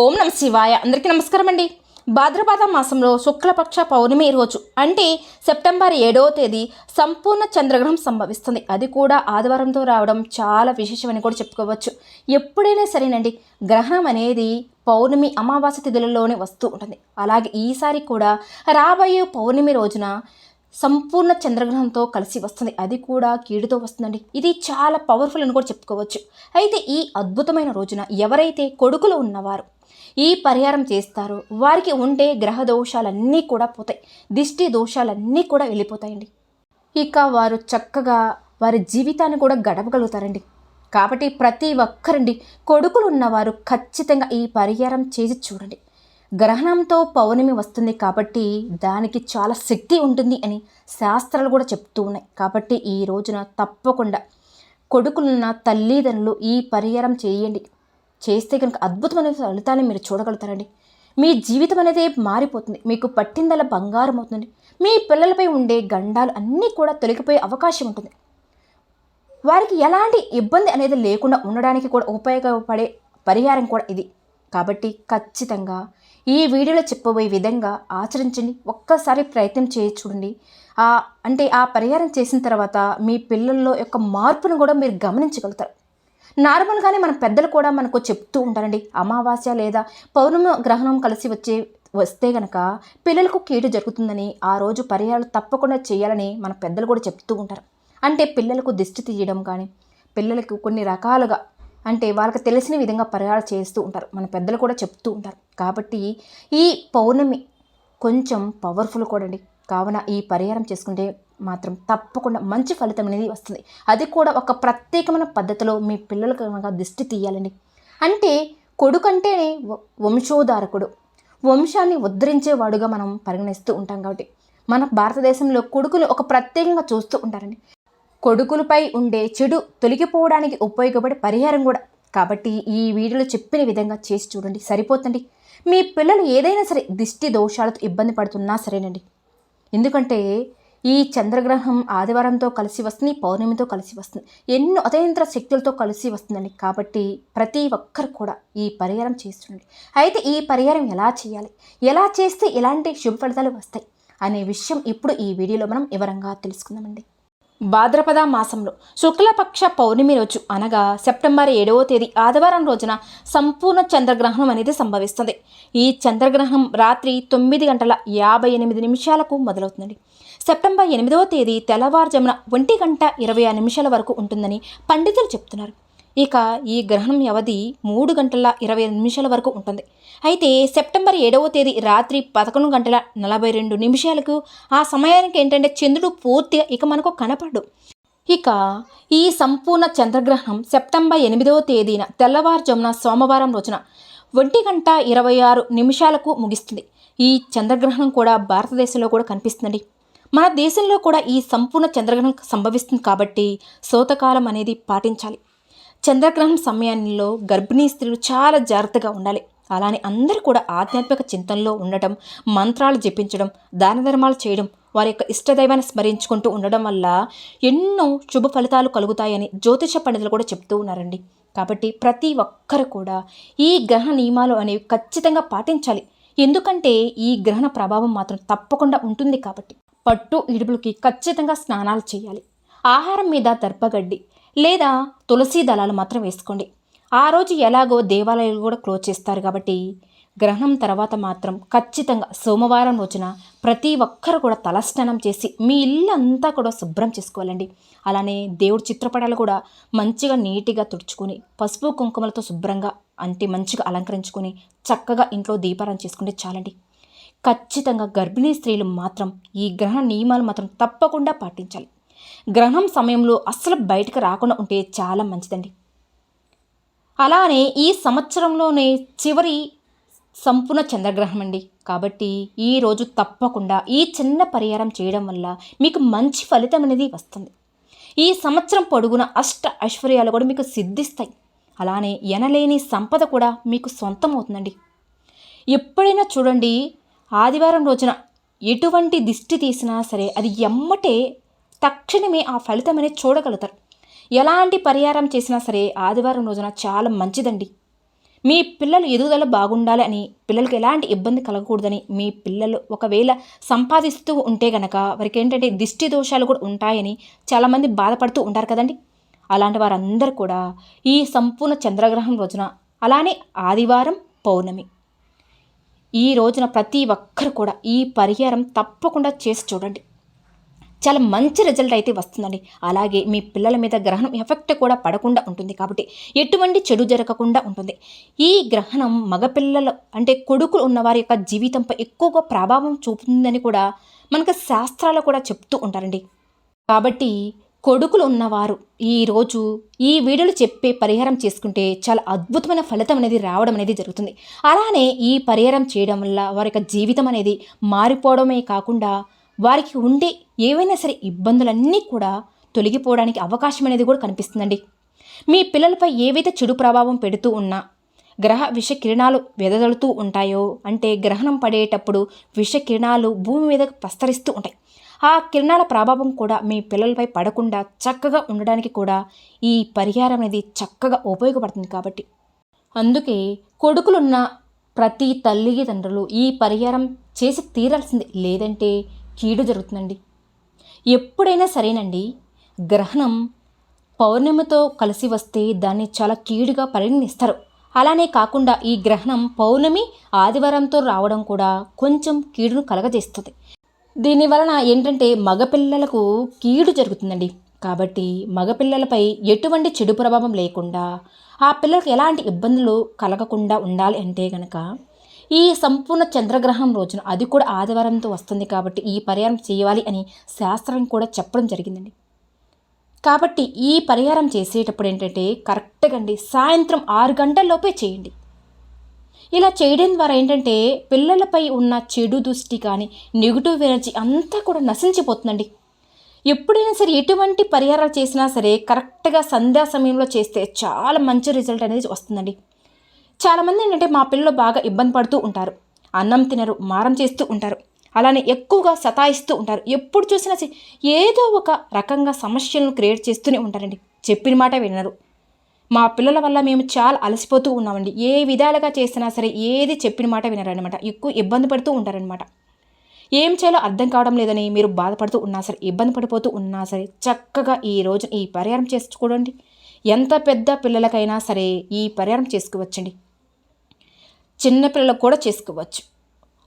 ఓం నమ శివాయ. అందరికీ నమస్కారం అండి. భాద్రపద మాసంలో శుక్లపక్ష పౌర్ణమి రోజు అంటే సెప్టెంబర్ ఏడవ తేదీ సంపూర్ణ చంద్రగ్రహణం సంభవిస్తుంది. అది కూడా ఆదివారంతో రావడం చాలా విశేషమని కూడా చెప్పుకోవచ్చు. ఎప్పుడైనా సరేనండి గ్రహణం అనేది పౌర్ణమి అమావాస్య తిథులలోనే వస్తూ ఉంటుంది. అలాగే ఈసారి కూడా రాబోయే పౌర్ణమి రోజున సంపూర్ణ చంద్రగ్రహంతో కలిసి వస్తుంది. అది కూడా కీడుతో వస్తుందండి. ఇది చాలా పవర్ఫుల్ అని కూడా చెప్పుకోవచ్చు. అయితే ఈ అద్భుతమైన రోజున ఎవరైతే కొడుకులు ఉన్నవారు ఈ పరిహారం చేస్తారో వారికి ఉండే గ్రహ దోషాలన్నీ కూడా పోతాయి. దిష్టి దోషాలన్నీ కూడా వెళ్ళిపోతాయండి. ఇక వారు చక్కగా వారి జీవితాన్ని కూడా గడపగలుగుతారండి. కాబట్టి ప్రతి ఒక్కరండి కొడుకులు ఉన్నవారు ఖచ్చితంగా ఈ పరిహారం చేసి చూడండి. గ్రహణంతో పౌర్ణమి వస్తుంది కాబట్టి దానికి చాలా శక్తి ఉంటుంది అని శాస్త్రాలు కూడా చెప్తూ ఉన్నాయి. కాబట్టి ఈ రోజున తప్పకుండా కొడుకులున్న తల్లిదండ్రులు ఈ పరిహారం చేయండి. చేస్తే కనుక అద్భుతమైన ఫలితాన్ని మీరు చూడగలుగుతారండి. మీ జీవితం అనేది మారిపోతుంది. మీకు పట్టిందల బంగారం అవుతుంది. మీ పిల్లలపై ఉండే గండాలు అన్నీ కూడా తొలగిపోయే అవకాశం ఉంటుంది. వారికి ఎలాంటి ఇబ్బంది అనేది లేకుండా ఉండడానికి కూడా ఉపయోగపడే పరిహారం కూడా ఇది. కాబట్టి ఖచ్చితంగా ఈ వీడియోలో చెప్పబోయే విధంగా ఆచరించండి ఒక్కసారి ప్రయత్నం చేసి చూడండి. ఆ అంటే ఆ పరిహారం చేసిన తర్వాత మీ పిల్లల్లో యొక్క మార్పును కూడా మీరు గమనించగలుగుతారు. నార్మల్గానే మన పెద్దలు కూడా మనకు చెప్తూ ఉంటారండి. అమావాస్య లేదా పౌర్ణమి గ్రహణం కలిసి వచ్చే వస్తే గనక పిల్లలకు కీడు జరుగుతుందని ఆ రోజు పరిహారాలు తప్పకుండా చేయాలని మన పెద్దలు కూడా చెప్తూ ఉంటారు. అంటే పిల్లలకు దిష్టి తీయడం కానీ పిల్లలకు కొన్ని రకాలుగా అంటే వాళ్ళకి తెలిసిన విధంగా పరిహారాలు చేస్తూ ఉంటారు. మన పెద్దలు కూడా చెప్తూ ఉంటారు. కాబట్టి ఈ పౌర్ణమి కొంచెం పవర్ఫుల్ కూడా అండి. కావున ఈ పరిహారం చేసుకుంటే మాత్రం తప్పకుండా మంచి ఫలితం అనేది వస్తుంది. అది కూడా ఒక ప్రత్యేకమైన పద్ధతిలో మీ పిల్లలకు కనుక దిష్టి తీయాలండి. అంటే కొడుకు అంటేనే వంశోధారకుడు. వంశాన్ని ఉద్ధరించేవాడుగా మనం పరిగణిస్తూ ఉంటాం కాబట్టి. మన భారతదేశంలో కొడుకులు ఒక ప్రత్యేకంగా చూస్తూ ఉంటారండి. కొడుకులపై ఉండే చెడు తొలగిపోవడానికి ఉపయోగపడే పరిహారం కూడా. కాబట్టి ఈ వీడియోలో చెప్పిన విధంగా చేసి చూడండి. సరిపోతండి మీ పిల్లలు ఏదైనా సరే దిష్టి దోషాలతో ఇబ్బంది పడుతున్నా సరేనండి. ఎందుకంటే ఈ చంద్రగ్రహం ఆదివారంతో కలిసి వస్తుంది పౌర్ణమితో కలిసి వస్తుంది. ఎన్నో అతయంత్ర శక్తులతో కలిసి వస్తుందండి. కాబట్టి ప్రతి ఒక్కరు కూడా ఈ పరిహారం చేస్తుండండి అయితే ఈ పరిహారం ఎలా చేయాలి? ఎలా చేస్తే ఎలాంటి శుభ ఫలితాలు వస్తాయి? అనే విషయం ఇప్పుడు ఈ వీడియోలో మనం వివరంగా తెలుసుకుందామండి. భాద్రపద మాసంలో శుక్లపక్ష పౌర్ణమి రోజు అనగా సెప్టెంబర్ ఏడవ తేదీ ఆదివారం రోజున సంపూర్ణ చంద్రగ్రహణం అనేది సంభవిస్తుంది. ఈ చంద్రగ్రహణం రాత్రి తొమ్మిది గంటల యాభై ఎనిమిది నిమిషాలకు మొదలవుతుందండి. సెప్టెంబర్ ఎనిమిదవ తేదీ తెల్లవారుజామున ఒంటి గంట ఇరవై ఆరు నిమిషాల వరకు ఉంటుందని పండితులు చెప్తున్నారు. ఇక ఈ గ్రహణం వ్యవధి మూడు గంటల ఇరవై ఐదు నిమిషాల వరకు ఉంటుంది. అయితే సెప్టెంబర్ ఏడవ తేదీ రాత్రి పదకొండు గంటల నలభై రెండు నిమిషాలకు ఆ సమయానికి ఏంటంటే చంద్రుడు పూర్తిగా ఇక మనకు కనపడు ఇక ఈ సంపూర్ణ చంద్రగ్రహణం సెప్టెంబర్ ఎనిమిదవ తేదీన తెల్లవారుజామున సోమవారం రోజున ఒంటి గంట ఇరవై ఆరు నిమిషాలకు ముగిస్తుంది. ఈ చంద్రగ్రహణం కూడా భారతదేశంలో కూడా కనిపిస్తుందండి. మన దేశంలో కూడా ఈ సంపూర్ణ చంద్రగ్రహణం సంభవిస్తుంది కాబట్టి శోతకాలం అనేది పాటించాలి. చంద్రగ్రహణం సమయంలో గర్భిణీ స్త్రీలు చాలా జాగ్రత్తగా ఉండాలి. అలానే అందరూ కూడా ఆధ్యాత్మిక చింతనలో ఉండటం మంత్రాలు జపించడం దాన ధర్మాలు చేయడం వారి యొక్క ఇష్టదైవాన్ని స్మరించుకుంటూ ఉండడం వల్ల ఎన్నో శుభ ఫలితాలు కలుగుతాయని జ్యోతిష పండితులు కూడా చెప్తూ ఉన్నారండి. కాబట్టి ప్రతి ఒక్కరు కూడా ఈ గ్రహణ నియమాలు అనేవి ఖచ్చితంగా పాటించాలి. ఎందుకంటే ఈ గ్రహణ ప్రభావం మాత్రం తప్పకుండా ఉంటుంది కాబట్టి. పట్టు ఇడుపులకి ఖచ్చితంగా స్నానాలు చేయాలి. ఆహారం మీద దర్పగడ్డి లేదా తులసి దళాలు మాత్రం వేసుకోండి. ఆ రోజు ఎలాగో దేవాలయాలు కూడా క్లోజ్ చేస్తారు కాబట్టి గ్రహణం తర్వాత మాత్రం ఖచ్చితంగా సోమవారం రోజున ప్రతి ఒక్కరు కూడా తలస్నానం చేసి మీ ఇల్లు అంతా కూడా శుభ్రం చేసుకోవాలండి. అలానే దేవుడి చిత్రపటాలు కూడా మంచిగా నీట్గా తుడుచుకొని పసుపు కుంకుమలతో శుభ్రంగా అంటే మంచిగా అలంకరించుకొని చక్కగా ఇంట్లో దీపారం చేసుకుంటే చాలండి. ఖచ్చితంగా గర్భిణీ స్త్రీలు మాత్రం ఈ గ్రహణ నియమాలు మాత్రం తప్పకుండా పాటించాలి. గ్రహణం సమయంలో అస్సలు బయటకు రాకుండా ఉంటే చాలా మంచిదండి. అలానే ఈ సంవత్సరంలోనే చివరి సంపూర్ణ చంద్రగ్రహణం అండి కాబట్టి ఈ రోజు తప్పకుండా ఈ చిన్న పరిహారం చేయడం వల్ల మీకు మంచి ఫలితం అనేది వస్తుంది. ఈ సంవత్సరం పొడుగున అష్ట ఐశ్వర్యాలు కూడా మీకు సిద్ధిస్తాయి. అలానే ఎనలేని సంపద కూడా మీకు సొంతం అవుతుందండి ఎప్పుడైనా చూడండి ఆదివారం రోజున ఎటువంటి దిష్టి తీసినా సరే అది ఎమ్మటే తక్షణమే ఆ ఫలితం అనేది చూడగలుగుతారు. ఎలాంటి పరిహారం చేసినా సరే ఆదివారం రోజున చాలా మంచిదండి. మీ పిల్లలు ఎదుగుదల బాగుండాలి అని పిల్లలకి ఎలాంటి ఇబ్బంది కలగకూడదని మీ పిల్లలు ఒకవేళ సంపాదిస్తూ ఉంటే గనక వారికి ఏంటంటే దిష్టి దోషాలు కూడా ఉంటాయని చాలామంది బాధపడుతూ ఉంటారు కదండి. అలాంటి వారందరూ కూడా ఈ సంపూర్ణ చంద్రగ్రహం రోజున అలానే ఆదివారం పౌర్ణమి. ఈ రోజున ప్రతి ఒక్కరు కూడా ఈ పరిహారం తప్పకుండా చేసి చూడండి. చాలా మంచి రిజల్ట్ అయితే వస్తుందండి. అలాగే మీ పిల్లల మీద గ్రహణం ఎఫెక్ట్ కూడా పడకుండా ఉంటుంది కాబట్టి ఎటువంటి చెడు జరగకుండా ఉంటుంది. ఈ గ్రహణం మగపిల్లలు అంటే కొడుకులు ఉన్నవారి యొక్క జీవితంపై ఎక్కువగా ప్రభావం చూపుతుందని కూడా మనకు శాస్త్రాలు కూడా చెప్తూ ఉంటారండి. కాబట్టి కొడుకులు ఉన్నవారు ఈరోజు ఈ వీడియోలు చెప్పే పరిహారం చేసుకుంటే చాలా అద్భుతమైన ఫలితం అనేది రావడం అనేది జరుగుతుంది. అలానే ఈ పరిహారం చేయడం వల్ల వారి యొక్క జీవితం అనేది మారిపోవడమే కాకుండా వారికి ఉండే ఏవైనా సరే ఇబ్బందులన్నీ కూడా తొలగిపోవడానికి అవకాశం అనేది కూడా కనిపిస్తుందండి. మీ పిల్లలపై ఏవైతే చెడు ప్రభావం పెడుతూ ఉన్నా గ్రహ విష కిరణాలు వెదజల్లుతూ ఉంటాయో అంటే గ్రహణం పడేటప్పుడు విష కిరణాలు భూమి మీద ప్రస్తరిస్తూ ఉంటాయి. ఆ కిరణాల ప్రభావం కూడా మీ పిల్లలపై పడకుండా చక్కగా ఉండడానికి కూడా ఈ పరిహారం అనేది చక్కగా ఉపయోగపడుతుంది కాబట్టి. అందుకే కొడుకులున్న ప్రతి తల్లిదండ్రులు ఈ పరిహారం చేసి తీరాల్సింది. లేదంటే కీడు జరుగుతుందండి. ఎప్పుడైనా సరేనండి గ్రహణం పౌర్ణమితో కలిసి వస్తే దాన్ని చాలా కీడుగా పరిగణిస్తారు. అలానే కాకుండా ఈ గ్రహణం పౌర్ణమి ఆదివారంతో రావడం కూడా కొంచెం కీడును కలగజేస్తుంది. దీని వలన ఏంటంటే మగపిల్లలకు కీడు జరుగుతుందండి. కాబట్టి మగపిల్లలపై ఎటువంటి చెడు ప్రభావం లేకుండా ఆ పిల్లలకు ఎలాంటి ఇబ్బందులు కలగకుండా ఉండాలి అంటే కనుక ఈ సంపూర్ణ చంద్రగ్రహణం రోజున అది కూడా ఆదివారంతో వస్తుంది కాబట్టి ఈ పరిహారం చేయాలి అని శాస్త్రం కూడా చెప్పడం జరిగిందండి. కాబట్టి ఈ పరిహారం చేసేటప్పుడు ఏంటంటే కరెక్ట్గా అండి సాయంత్రం ఆరు గంటల్లోపే చేయండి. ఇలా చేయడం ద్వారా ఏంటంటే పిల్లలపై ఉన్న చెడు దృష్టి కానీ నెగిటివ్ ఎనర్జీ అంతా కూడా నశించిపోతుందండి. ఎప్పుడైనా సరే ఎటువంటి పరిహారాలు చేసినా సరే కరెక్ట్గా సంధ్యా సమయంలో చేస్తే చాలా మంచి రిజల్ట్ అనేది వస్తుందండి. చాలామంది ఏంటంటే మా పిల్లలు బాగా ఇబ్బంది పడుతూ ఉంటారు. అన్నం తినరు మారం చేస్తూ ఉంటారు. అలానే ఎక్కువగా సతాయిస్తూ ఉంటారు. ఎప్పుడు చూసినా సరే ఏదో ఒక రకంగా సమస్యలను క్రియేట్ చేస్తూనే ఉంటారండి. చెప్పిన మాట వినరు. మా పిల్లల వల్ల మేము చాలా అలసిపోతూ ఉన్నామండి. ఏ విధాలుగా చేసినా సరే ఏది చెప్పిన మాట వినరనమాట ఎక్కువ ఇబ్బంది పడుతూ ఉంటారనమాట ఏం చేయాలో అర్థం కావడం లేదని మీరు బాధపడుతూ ఉన్నా సరే ఇబ్బంది పడిపోతూ ఉన్నా సరే చక్కగా ఈ రోజు ఈ పరిహారం చేసుకోండి ఎంత పెద్ద పిల్లలకైనా సరే ఈ పరిహారం చేసుకోవచ్చండి. చిన్నపిల్లలకు కూడా చేసుకోవచ్చు.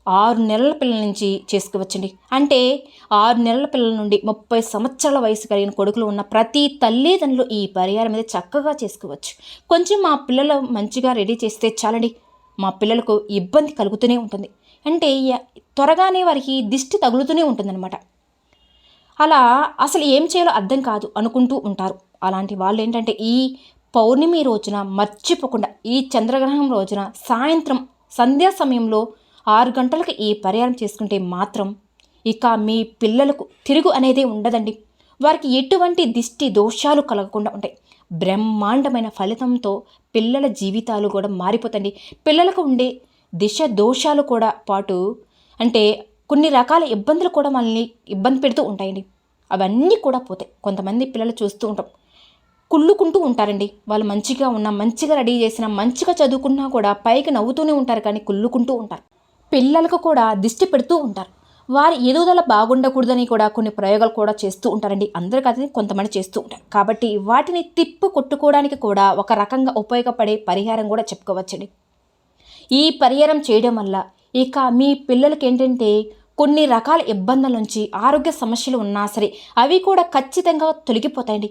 ఆరు నెలల పిల్లల నుంచి చేసుకోవచ్చండి. అంటే ఆరు నెలల పిల్లల నుండి ముప్పై సంవత్సరాల వయసు కలిగిన కొడుకులు ఉన్న ప్రతి తల్లిదండ్రులు ఈ పరిహారం మీద చక్కగా చేసుకోవచ్చు. కొంచెం మా పిల్లలు మంచిగా రెడీ చేస్తే చాలండి. మా పిల్లలకు ఇబ్బంది కలుగుతూనే ఉంటుంది. అంటే త్వరగానే వారికి దిష్టి తగులుతూనే ఉంటుందన్నమాట. అలా అసలు ఏం చేయాలో అర్థం కాదు అనుకుంటూ ఉంటారు. అలాంటి వాళ్ళు ఏంటంటే ఈ పౌర్ణమి రోజున మర్చిపోకుండా ఈ చంద్రగ్రహణం రోజున సాయంత్రం సంధ్యా సమయంలో ఆరు గంటలకు ఈ పరిహారం చేసుకుంటే మాత్రం ఇక మీ పిల్లలకు తిరుగు అనేది ఉండదండి. వారికి ఎటువంటి దిష్టి దోషాలు కలగకుండా ఉంటాయి. బ్రహ్మాండమైన ఫలితంతో పిల్లల జీవితాలు కూడా మారిపోతండి పిల్లలకు ఉండే దిశ దోషాలు కూడా పాటు అంటే కొన్ని రకాల ఇబ్బందులు కూడా మనల్ని ఇబ్బంది పెడుతూ ఉంటాయండి. అవన్నీ కూడా పోతాయి. కొంతమంది పిల్లలు చూస్తూ ఉంటాం. కుళ్ళుకుంటూ ఉంటారండి. వాళ్ళు మంచిగా ఉన్న మంచిగా రెడీ చేసిన మంచిగా చదువుకున్నా కూడా పైకి నవ్వుతూనే ఉంటారు కానీ కుళ్ళుకుంటూ ఉంటారు. పిల్లలకు కూడా దిష్టి పెడుతూ ఉంటారు. వారి ఎదుగుదల బాగుండకూడదని కూడా కొన్ని ప్రయోగాలు కూడా చేస్తూ ఉంటారండి. అందరికీ కాదు కొంతమంది చేస్తూ ఉంటారు. కాబట్టి వాటిని తిప్పు కొట్టుకోవడానికి కూడా ఒక రకంగా ఉపయోగపడే పరిహారం కూడా చెప్పుకోవచ్చండి. ఈ పరిహారం చేయడం వల్ల ఇక మీ పిల్లలకి ఏంటంటే కొన్ని రకాల ఇబ్బందుల నుంచి ఆరోగ్య సమస్యలు ఉన్నా సరే అవి కూడా ఖచ్చితంగా తొలగిపోతాయండి.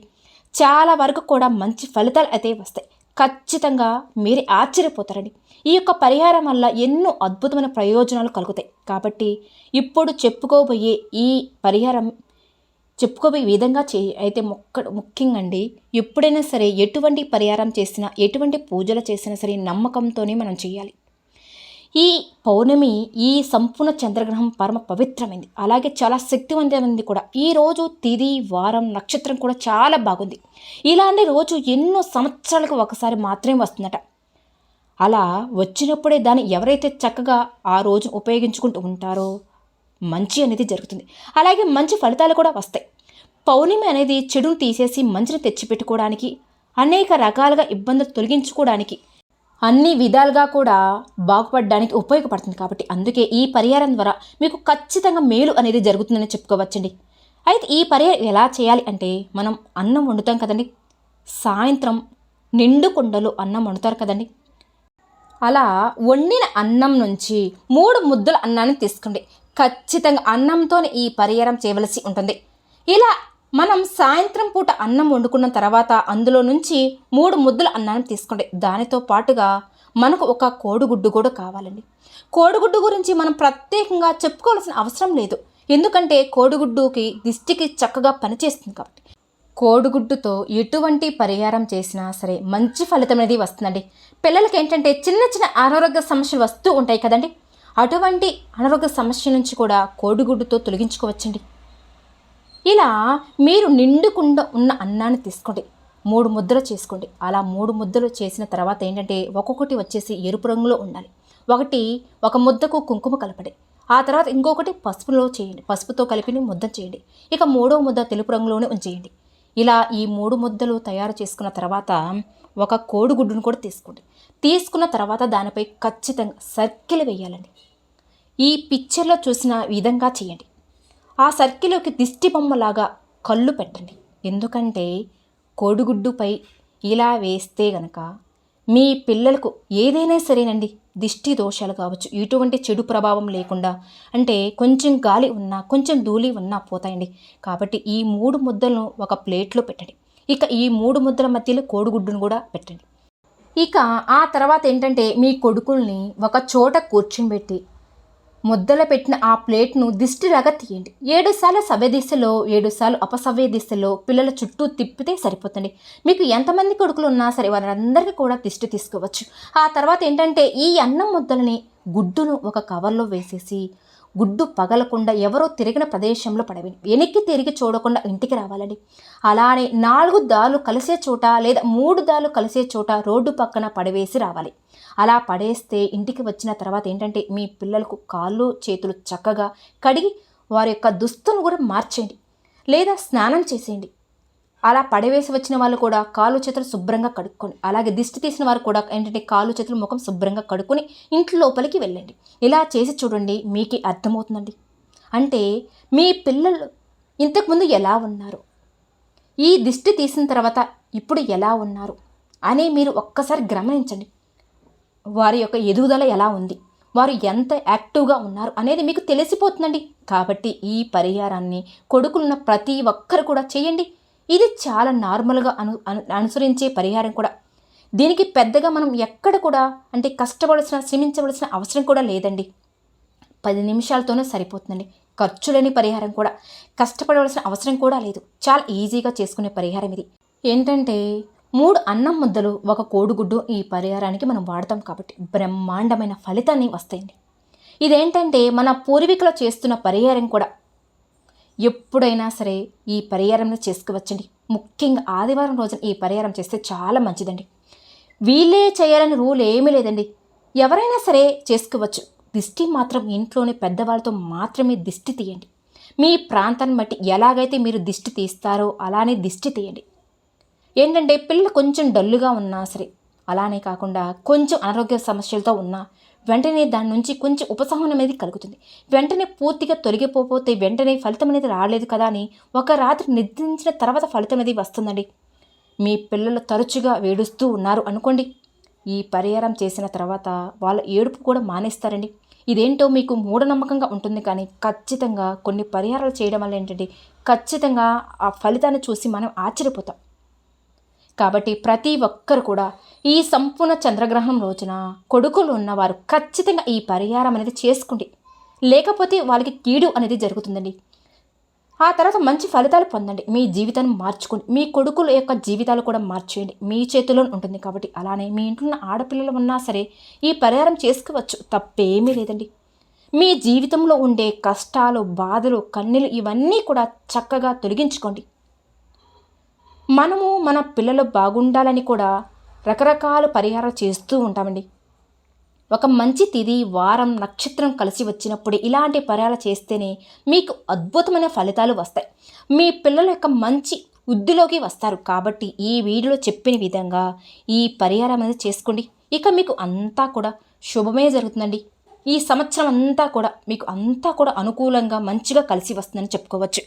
చాలా వరకు కూడా మంచి ఫలితాలు అయితే వస్తాయి. ఖచ్చితంగా మీరే ఆశ్చర్యపోతారండి. ఈ యొక్క పరిహారం వల్ల ఎన్నో అద్భుతమైన ప్రయోజనాలు కలుగుతాయి. కాబట్టి ఇప్పుడు చెప్పుకోబోయే ఈ పరిహారం చెప్పుకోబోయే విధంగా చే అయితే మొక్క ముఖ్యంగా అండి ఎప్పుడైనా సరే ఎటువంటి పరిహారం చేసినా ఎటువంటి పూజలు చేసినా సరే నమ్మకంతోనే మనం చేయాలి. ఈ పౌర్ణమి ఈ సంపూర్ణ చంద్రగ్రహం పరమ పవిత్రమైంది. అలాగే చాలా శక్తివంతమైంది కూడా. ఈ రోజు తిది వారం నక్షత్రం కూడా చాలా బాగుంది. ఇలాంటి రోజు ఎన్నో సంవత్సరాలకు ఒకసారి మాత్రమే వస్తుందట. అలా వచ్చినప్పుడే దాన్ని ఎవరైతే చక్కగా ఆ రోజు ఉపయోగించుకుంటూ ఉంటారో మంచి అనేది జరుగుతుంది. అలాగే మంచి ఫలితాలు కూడా వస్తాయి. పౌర్ణమి అనేది చెడును తీసేసి మంచిని తెచ్చిపెట్టుకోవడానికి అనేక రకాలుగా ఇబ్బందులు తొలగించుకోవడానికి అన్ని విధాలుగా కూడా బాగుపడడానికి ఉపయోగపడుతుంది కాబట్టి అందుకే ఈ పరిహారం ద్వారా మీకు ఖచ్చితంగా మేలు అనేది జరుగుతుందని చెప్పుకోవచ్చండి. అయితే ఈ పరిహారం ఎలా చేయాలి అంటే మనం అన్నం వండుతాం కదండి. సాయంత్రం నిండు కుండలో అన్నం వండుతారు కదండి. అలా వండిన అన్నం నుంచి మూడు ముద్దల అన్నాన్ని తీసుకోండి. ఖచ్చితంగా అన్నంతో ఈ పరిహారం చేయవలసి ఉంటుంది. ఇలా మనం సాయంత్రం పూట అన్నం వండుకున్న తర్వాత అందులో నుంచి మూడు ముద్దల అన్నాన్ని తీసుకోండి. దానితో పాటుగా మనకు ఒక కోడిగుడ్డు కూడా కావాలండి. కోడిగుడ్డు గురించి మనం ప్రత్యేకంగా చెప్పుకోవాల్సిన అవసరం లేదు. ఎందుకంటే కోడిగుడ్డుకి దిష్టికి చక్కగా పనిచేస్తుంది కాబట్టి. కోడిగుడ్డుతో ఎటువంటి పరిహారం చేసినా సరే మంచి ఫలితం అనేది వస్తుందండి. పిల్లలకి ఏంటంటే చిన్న చిన్న అనారోగ్య సమస్యలు వస్తూ ఉంటాయి కదండి. అటువంటి అనారోగ్య సమస్య నుంచి కూడా కోడిగుడ్డుతో తొలగించుకోవచ్చండి. ఇలా మీరు నిండుకుండా ఉన్న అన్నాన్ని తీసుకోండి. మూడు ముద్దలు చేసుకోండి. అలా మూడు ముద్దలు చేసిన తర్వాత ఏంటంటే ఒక్కొక్కటి వచ్చేసి ఎరుపు రంగులో ఉండాలి. ఒకటి ఒక ముద్దకు కుంకుమ కలపండి. ఆ తర్వాత ఇంకొకటి పసుపులో చేయండి. పసుపుతో కలిపిని ముద్ద చేయండి. ఇక మూడో ముద్ద తెలుపు రంగులోనే ఉంచేయండి. ఇలా ఈ మూడు ముద్దలు తయారు చేసుకున్న తర్వాత ఒక కోడిగుడ్డును కూడా తీసుకోండి. తీసుకున్న తర్వాత దానిపై ఖచ్చితంగా సర్కిల్ వేయాలండి. ఈ పిక్చర్లో చూసిన విధంగా చేయండి. ఆ సర్కిల్లోకి దిష్టి బొమ్మలాగా కళ్ళు పెట్టండి. ఎందుకంటే కోడిగుడ్డుపై ఇలా వేస్తే గనక మీ పిల్లలకు ఏదైనా సరేనండి దిష్టి దోషాలు కావచ్చు. ఎటువంటి చెడు ప్రభావం లేకుండా అంటే కొంచెం గాలి ఉన్నా కొంచెం ధూళి ఉన్నా పోతాయండి. కాబట్టి ఈ మూడు ముద్దలను ఒక ప్లేట్లో పెట్టండి. ఇక ఈ మూడు ముద్దల మధ్యలో కోడిగుడ్డును కూడా పెట్టండి. ఇక ఆ తర్వాత ఏంటంటే మీ కొడుకుల్ని ఒక చోట కూర్చునిపెట్టి ముద్దల పెట్టిన ఆ ప్లేట్ను దిష్టిలాగా తీయండి. ఏడుసార్లు సవ్య దిశలో ఏడుసార్లు అపసవ్య దిశలో పిల్లల చుట్టూ తిప్పితే సరిపోతుంది. మీకు ఎంతమంది కొడుకులు ఉన్నా సరే వారందరికీ కూడా దిష్టి తీసుకోవచ్చు. ఆ తర్వాత ఏంటంటే ఈ అన్నం ముద్దలని గుడ్డును ఒక కవర్లో వేసేసి గుడ్డు పగలకుండా ఎవరో తిరిగిన ప్రదేశంలో పడవేయండి. వెనక్కి తిరిగి చూడకుండా ఇంటికి రావాలండి. అలానే నాలుగు దాలు కలిసే చోట లేదా మూడు దాలు కలిసే చోట రోడ్డు పక్కన పడవేసి రావాలి. అలా పడేస్తే ఇంటికి వచ్చిన తర్వాత ఏంటంటే మీ పిల్లలకు కాళ్ళు చేతులు చక్కగా కడిగి వారి యొక్క దుస్తును కూడా మార్చేయండి. లేదా స్నానం చేసేయండి. అలా పడవేసి వచ్చిన వాళ్ళు కూడా కాళ్ళు చేతులు శుభ్రంగా కడుక్కోండి. అలాగే దిష్టి తీసిన వారు కూడా ఏంటంటే కాళ్ళు చేతులు ముఖం శుభ్రంగా కడుక్కొని ఇంటి లోపలికి వెళ్ళండి. ఇలా చేసి చూడండి మీకే అర్థమవుతుందండి. అంటే మీ పిల్లలు ఇంతకుముందు ఎలా ఉన్నారు? ఈ దిష్టి తీసిన తర్వాత ఇప్పుడు ఎలా ఉన్నారు? అని మీరు ఒక్కసారి గమనించండి. వారి యొక్క ఎదుగుదల ఎలా ఉంది? వారు ఎంత యాక్టివ్గా ఉన్నారు అనేది మీకు తెలిసిపోతుందండి. కాబట్టి ఈ పరిహారాన్ని కొడుకులున్న ప్రతి ఒక్కరు కూడా చేయండి. ఇది చాలా నార్మల్గా అను అనుసరించే పరిహారం కూడా. దీనికి పెద్దగా మనం ఎక్కడ కూడా అంటే కష్టపడాల్సిన శ్రమించవలసిన అవసరం కూడా లేదండి. పది నిమిషాలతోనే సరిపోతుందండి. ఖర్చు లేని పరిహారం కూడా. కష్టపడవలసిన అవసరం కూడా లేదు. చాలా ఈజీగా చేసుకునే పరిహారం ఇది. ఏంటంటే మూడు అన్నం ముద్దలు ఒక కోడిగుడ్డు ఈ పరిహారానికి మనం వాడతాం కాబట్టి బ్రహ్మాండమైన ఫలితాన్ని వస్తాయండి. ఇదేంటంటే మన పూర్వీకులు చేస్తున్న పరిహారం కూడా ఎప్పుడైనా సరే ఈ పరిహారంలో చేసుకోవచ్చండి. ముఖ్యంగా ఆదివారం రోజున ఈ పరిహారం చేస్తే చాలా మంచిదండి. వీళ్ళే చేయాలని రూల్ ఏమీ లేదండి. ఎవరైనా సరే చేసుకోవచ్చు. దిష్టి మాత్రం ఇంట్లోని పెద్దవాళ్ళతో మాత్రమే దిష్టి తీయండి. మీ ప్రాంతాన్ని బట్టి ఎలాగైతే మీరు దిష్టి తీస్తారో అలానే దిష్టి తీయండి. ఏంటంటే పిల్లలు కొంచెం డల్లుగా ఉన్నా సరే అలానే కాకుండా కొంచెం అనారోగ్య సమస్యలతో ఉన్నా వెంటనే దాని నుంచి కొంచెం ఉపశమనం అనేది కలుగుతుంది. వెంటనే పూర్తిగా తొలగిపోతే వెంటనే ఫలితం అనేది రాలేదు కదా అని ఒక రాత్రి నిద్రించిన తర్వాత ఫలితం అనేది వస్తుందండి. మీ పిల్లలు తరచుగా వేడుస్తూ ఉన్నారు అనుకోండి. ఈ పరిహారం చేసిన తర్వాత వాళ్ళ ఏడుపు కూడా మానేస్తారండి. ఇదేంటో మీకు మూఢనమ్మకంగా ఉంటుంది కానీ ఖచ్చితంగా కొన్ని పరిహారాలు చేయడం వల్ల ఏంటంటే ఖచ్చితంగా ఆ ఫలితాన్ని చూసి మనం ఆశ్చర్యపోతాం. కాబట్టి ప్రతి ఒక్కరు కూడా ఈ సంపూర్ణ చంద్రగ్రహణం రోజున కొడుకులు ఉన్నవారు ఖచ్చితంగా ఈ పరిహారం అనేది చేసుకోండి లేకపోతే వాళ్ళకి కీడు అనేది జరుగుతుందండి. ఆ తర్వాత మంచి ఫలితాలు పొందండి. మీ జీవితాన్ని మార్చుకోండి. మీ కొడుకుల యొక్క జీవితాలు కూడా మార్చేయండి. మీ చేతిలో ఉంటుంది కాబట్టి అలానే మీ ఇంట్లో ఉన్న ఆడపిల్లలు ఉన్నా సరే ఈ పరిహారం చేసుకోవచ్చు. తప్పేమీ లేదండి. మీ జీవితంలో ఉండే కష్టాలు బాధలు కన్నీలు ఇవన్నీ కూడా చక్కగా తొలగించుకోండి. మనము మన పిల్లలు బాగుండాలని కూడా రకరకాల పరిహారాలు చేస్తూ ఉంటామండి. ఒక మంచి తిది వారం నక్షత్రం కలిసి వచ్చినప్పుడు ఇలాంటి పరిహారాలు చేస్తేనే మీకు అద్భుతమైన ఫలితాలు వస్తాయి. మీ పిల్లల యొక్క మంచి వృద్ధిలోకి వస్తారు. కాబట్టి ఈ వీడియోలో చెప్పిన విధంగా ఈ పరిహారం అనేది చేసుకోండి. ఇక మీకు అంతా కూడా శుభమే జరుగుతుందండి. ఈ సంవత్సరం అంతా కూడా మీకు అంతా కూడా అనుకూలంగా మంచిగా కలిసి వస్తుందని చెప్పుకోవచ్చు.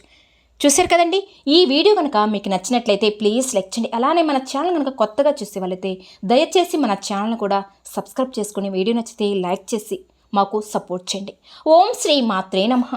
చూశారు కదండి? ఈ వీడియో కనుక మీకు నచ్చినట్లయితే ప్లీజ్ లైక్ చేయండి. అలానే మన ఛానల్ కనుక కొత్తగా చూసే వాళ్ళైతే దయచేసి మన ఛానల్ కూడా సబ్స్క్రైబ్ చేసుకుని వీడియో నచ్చితే లైక్ చేసి మాకు సపోర్ట్ చేయండి. ఓం శ్రీ మాత్రే నమః.